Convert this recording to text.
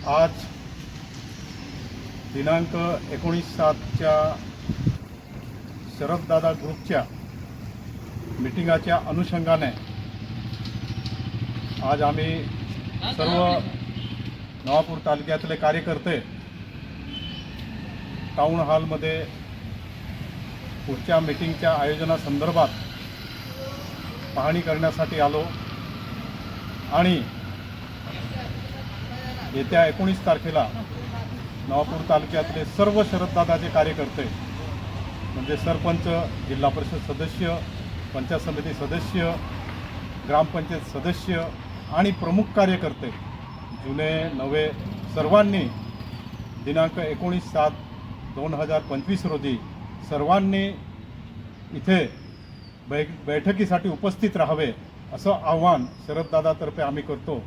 आज दिनांक एकोणीस सातच्या शरददादा ग्रुपच्या मिटिंगाच्या अनुषंगाने आज आम्ही सर्व नवापूर तालुक्यातले कार्यकर्ते टाऊन हॉलमध्ये पुढच्या मिटिंगच्या आयोजनासंदर्भात पाहणी करण्यासाठी आलो आणि येत्या एकोणीस तारखेला नवापूर तालुक्यातले सर्व शरददादाचे कार्यकर्ते म्हणजे सरपंच जिल्हा परिषद सदस्य पंचायत समिती सदस्य ग्रामपंचायत सदस्य आणि प्रमुख कार्यकर्ते जुने नवे सर्वांनी दिनांक एकोणीस सात दोन हजार पंचवीस रोजी सर्वांनी इथे बै बैठकीसाठी उपस्थित राहावे असं आव्हान शरददादातर्फे आम्ही करतो.